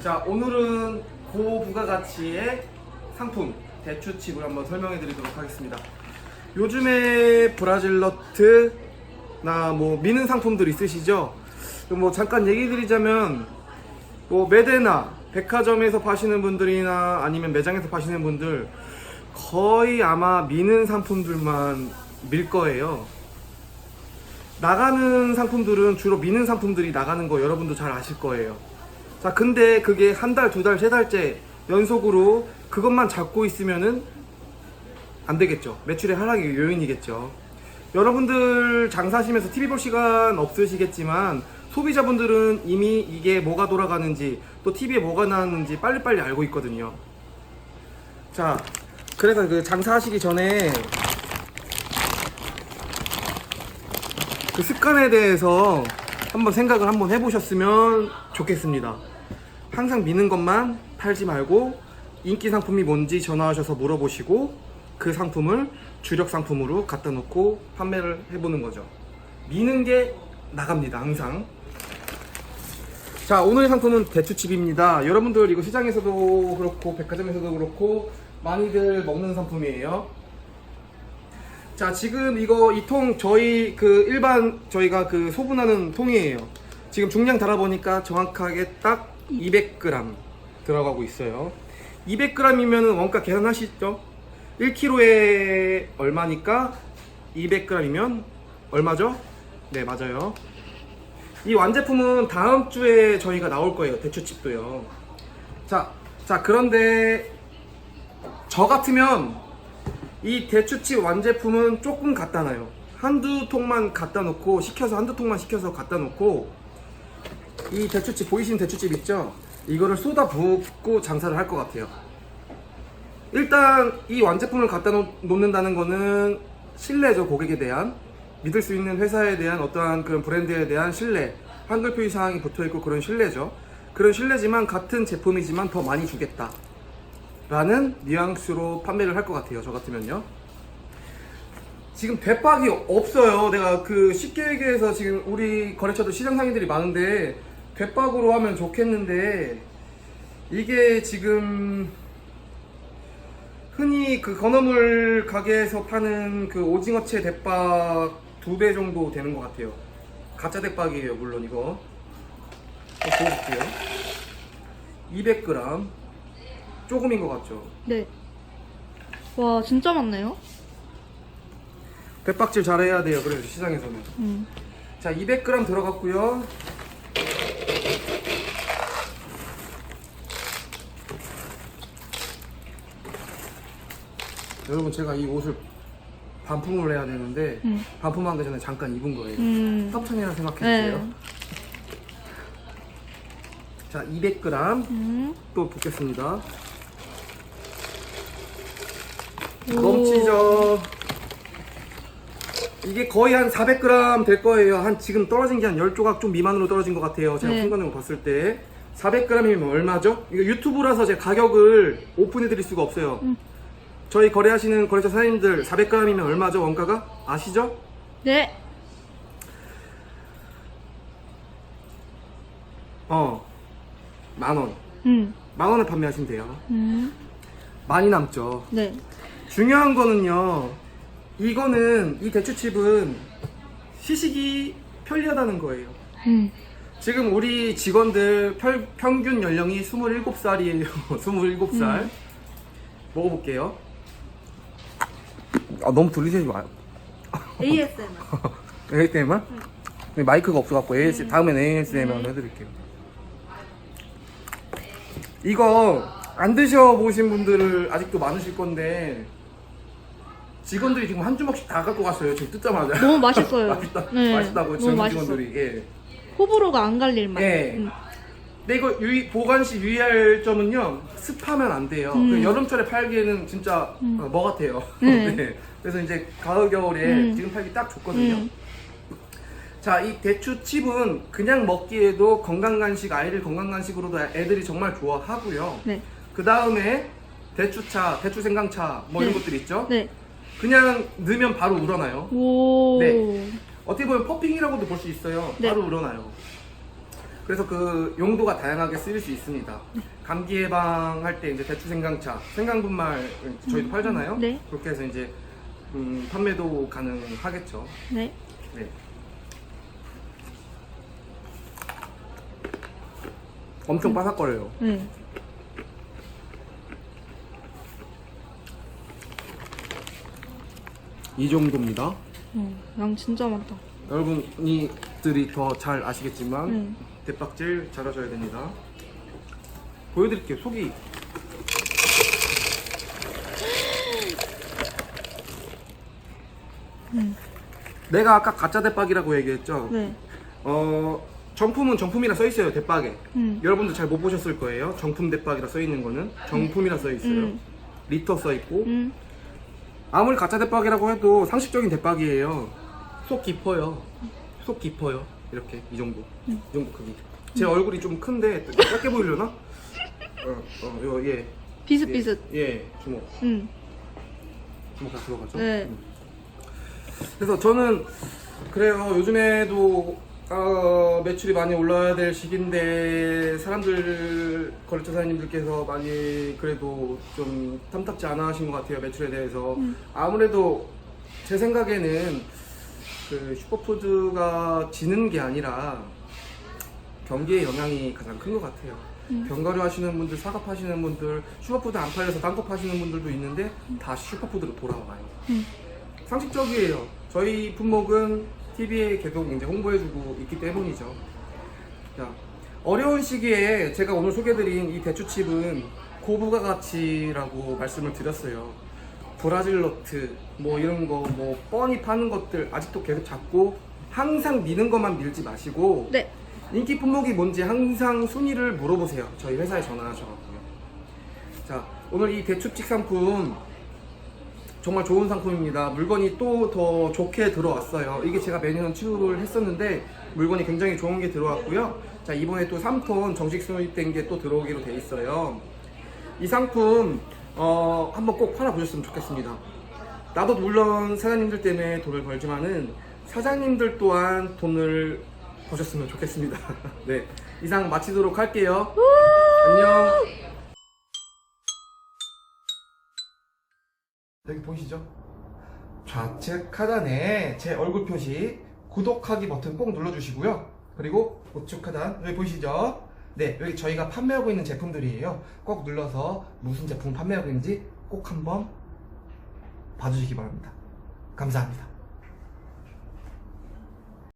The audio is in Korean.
자, 오늘은 고부가가치의 상품 대추칩을 한번 설명해 드리도록 하겠습니다. 요즘에 브라질 너트나 뭐 미는 상품들 있으시죠? 뭐 잠깐 얘기 드리자면 뭐 매대나 백화점에서 파시는 분들이나 아니면 매장에서 파시는 분들 거의 아마 미는 상품들만 밀 거예요. 나가는 상품들은 주로 미는 상품들이 나가는 거 여러분도 잘 아실 거예요. 자, 근데 그게 한 달, 두 달, 세 달째 연속으로 그것만 잡고 있으면은 안 되겠죠. 매출의 하락이 요인이겠죠. 여러분들 장사하시면서 TV 볼 시간 없으시겠지만 소비자분들은 이미 이게 뭐가 돌아가는지 또 TV에 뭐가 나왔는지 빨리빨리 알고 있거든요. 자, 그래서 그 장사하시기 전에 그 습관에 대해서 한번 생각을 한번 해보셨으면 좋겠습니다. 항상 미는 것만 팔지 말고 인기 상품이 뭔지 전화하셔서 물어보시고 그 상품을 주력 상품으로 갖다 놓고 판매를 해보는 거죠. 미는 게 나갑니다, 항상. 자, 오늘의 상품은 대추칩입니다. 여러분들 이거 시장에서도 그렇고 백화점에서도 그렇고 많이들 먹는 상품이에요. 자, 지금 이거 이 통 저희 그 일반 저희가 그 소분하는 통이에요. 지금 중량 달아보니까 정확하게 딱 200g 들어가고 있어요. 200g이면 원가 계산하시죠? 1kg에 얼마니까 200g이면 얼마죠? 네, 맞아요. 이 완제품은 다음 주에 저희가 나올 거예요. 대추칩도요. 자, 자, 그런데 저 같으면 이 대추칩 완제품은 조금 갖다 놔요. 한두 통만 갖다 놓고 시켜서 한두 통만 시켜서 갖다 놓고 이 대추칩 보이시는 대추칩 있죠? 이거를 쏟아 붓고 장사를 할 것 같아요. 일단 이 완제품을 갖다 놓, 놓는다는 거는 신뢰죠 고객에 대한 믿을 수 있는 회사에 대한 어떠한 그런 브랜드에 대한 신뢰 한글 표시 사항이 붙어 있고 그런 신뢰죠. 그런 신뢰지만 같은 제품이지만 더 많이 주겠다. 라는 뉘앙스로 판매를 할 것 같아요. 저 같으면요. 지금 대박이 없어요. 내가 그 쉽게 얘기해서 지금 우리 거래처도 시장 상인들이 많은데 대박으로 하면 좋겠는데 이게 지금 흔히 그 건어물 가게에서 파는 그 오징어채 대박 두 배 정도 되는 것 같아요. 가짜 대박이에요, 물론 이거. 보여줄게요. 200g. 조금인 것 같죠? 네. 와, 진짜 많네요. 대박질 잘해야 돼요. 그래서 시장에서는. 음. 자, 200g 들어갔고요. 여러분 제가 이 옷을 반품을 해야 되는데 음. 반품하기 전에 잠깐 입은 거예요. 음. 협찬이라 생각해 네. 주세요. 자, 200g 음. 또 붓겠습니다. 오. 넘치죠. 이게 거의 한 400g 될 거예요. 한 지금 떨어진 게 한 10조각 좀 미만으로 떨어진 것 같아요. 제가 네. 순간적으로 봤을 때. 400g이면 얼마죠? 이거 유튜브라서 제가 가격을 오픈해 드릴 수가 없어요. 음. 저희 거래하시는 거래처 사장님들 400g이면 얼마죠? 원가가? 아시죠? 네. 어. 만 원. 음. 만 원에 판매하시면 돼요. 음. 많이 남죠. 네. 중요한 거는요. 이거는 이 대추칩은 시식이 편리하다는 거예요. 음. 지금 우리 직원들 평, 평균 연령이 27살이에요. 27살. 음. 먹어볼게요. 아, 너무 돌리지 마요. ASMR. ASMR? 마이크가 없어갖고 AS, 다음엔 ASMR 해드릴게요. 이거 안 드셔보신 분들 아직도 많으실 건데 직원들이 지금 한 주먹씩 다 갖고 갔어요. 지금 뜯자마자. 너무 맛있어요. 맛있다, 네, 맛있다고 너무 젊은 맛있어. 직원들이. 예. 호불호가 안 갈릴 맛. 네. 음. 근데 이거 유의, 보관 시 유의할 점은요 습하면 안 돼요. 음. 그 여름철에 팔기에는 진짜 음. 어, 뭐 같아요. 네. 네. 그래서 이제 가을 겨울에 음. 지금 팔기 딱 좋거든요. 음. 자, 이 대추 칩은 그냥 먹기에도 건강 간식, 아이들 건강 간식으로도 애들이 정말 좋아하고요. 네. 그 다음에 대추차, 대추 생강차 뭐 이런 네. 것들 있죠. 네. 그냥 넣으면 바로 우러나요. 오. 네. 어떻게 보면 퍼핑이라고도 볼 수 있어요. 네. 바로 우러나요. 그래서 그 용도가 다양하게 쓰일 수 있습니다. 감기 예방할 때 이제 대추 생강차, 생강분말 저희도 팔잖아요. 네. 그렇게 해서 이제 음, 판매도 가능하겠죠. 네. 네. 엄청 바삭거려요. 네. 이 정도입니다. 어, 양 진짜 많다. 여러분이들이 더 잘 아시겠지만 음. 대박질 잘하셔야 됩니다. 보여드릴게요. 속이 음. 내가 아까 가짜 대박이라고 얘기했죠. 네. 어 정품은 정품이라 써 있어요 대박에. 음. 여러분들 잘 못 보셨을 거예요. 정품 대박이라 써 있는 거는 정품이라 써 있어요. 음. 리터 써 있고 음. 아무리 가짜 대박이라고 해도 상식적인 대박이에요. 속 깊어요. 속 깊어요. 이렇게 이 정도. 이 정도 크기. 제 얼굴이 좀 큰데 또 작게 보이려나? 어, 어, 요, 예. 비슷비슷. 예, 예, 주먹. 음. 주먹 다 들어가죠. 네. 음. 그래서 저는 그래요. 요즘에도 어, 매출이 많이 올라야 될 시기인데 사람들 거래처사님들께서 많이 그래도 좀 탐탁지 않아 하신 것 같아요 매출에 대해서 아무래도 제 생각에는 그 슈퍼푸드가 지는 게 아니라 경기의 영향이 가장 큰 것 같아요. 견과류 하시는 분들, 사과 하시는 분들, 슈퍼푸드 안 팔려서 딴 거 파시는 분들도 있는데 다 슈퍼푸드로 돌아와요. 음. 상식적이에요. 저희 품목은 TV에 계속 이제 홍보해주고 있기 때문이죠. 자, 어려운 시기에 제가 오늘 소개드린 이 대추칩은 고부가 가치라고 말씀을 드렸어요. 브라질 너트, 뭐 이런 거, 뭐 뻔히 파는 것들 아직도 계속 잡고 항상 미는 것만 밀지 마시고 네. 인기 품목이 뭔지 항상 순위를 물어보세요. 저희 회사에 전화하셔가지고요. 자, 오늘 이 대추칙 상품 정말 좋은 상품입니다. 물건이 또 더 좋게 들어왔어요. 이게 제가 매년 취급을 했었는데 물건이 굉장히 좋은 게 들어왔고요. 자, 이번에 또 3톤 정식 수입된 게 또 들어오기로 돼 있어요. 이 상품 어, 한번 꼭 팔아보셨으면 좋겠습니다. 나도 물론 사장님들 때문에 돈을 벌지만은 사장님들 또한 돈을 버셨으면 좋겠습니다. 네, 이상 마치도록 할게요. 안녕. 여기 보이시죠? 좌측 하단에 제 얼굴 표시 구독하기 버튼 꼭 눌러주시고요. 그리고 우측 하단 여기 보이시죠? 네, 여기 저희가 판매하고 있는 제품들이에요. 꼭 눌러서 무슨 제품 판매하고 있는지 꼭 한번 봐주시기 바랍니다. 감사합니다.